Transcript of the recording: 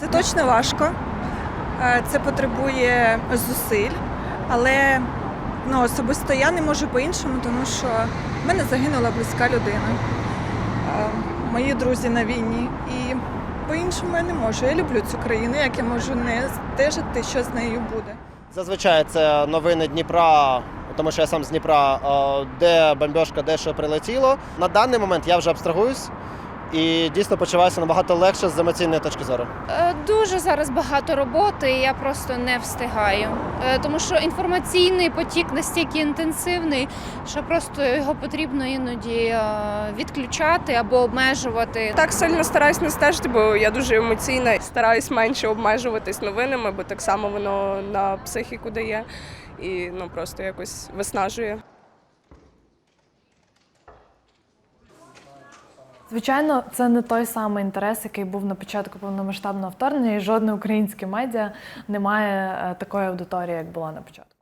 Це точно важко. Е, Це потребує зусиль, але ну, особисто я не можу по-іншому, тому що в мене загинула близька людина. Е, Мої друзі на війні. І по-іншому я не можу. Я люблю цю країну, як я можу не стежити, що з нею буде. Зазвичай це новини Дніпра, тому що я сам з Дніпра, е, де бомбьошка, де що прилетіло. На даний момент я вже абстрагуюсь і дійсно почуваюся набагато легше з емоційної точки зору. Е, Дуже зараз багато роботи, і я просто не встигаю. Е, Тому що інформаційний потік настільки інтенсивний, що просто його потрібно іноді е, відключати або обмежувати. Так сильно стараюсь не стежити, бо я дуже емоційна. Стараюсь менше обмежуватись новинами, бо так само воно на психіку дає і ну просто якось виснажує. Звичайно, це не той самий інтерес, який був на початку повномасштабного вторгнення, і жодне українське медіа не має е, такої аудиторії, як була на початку.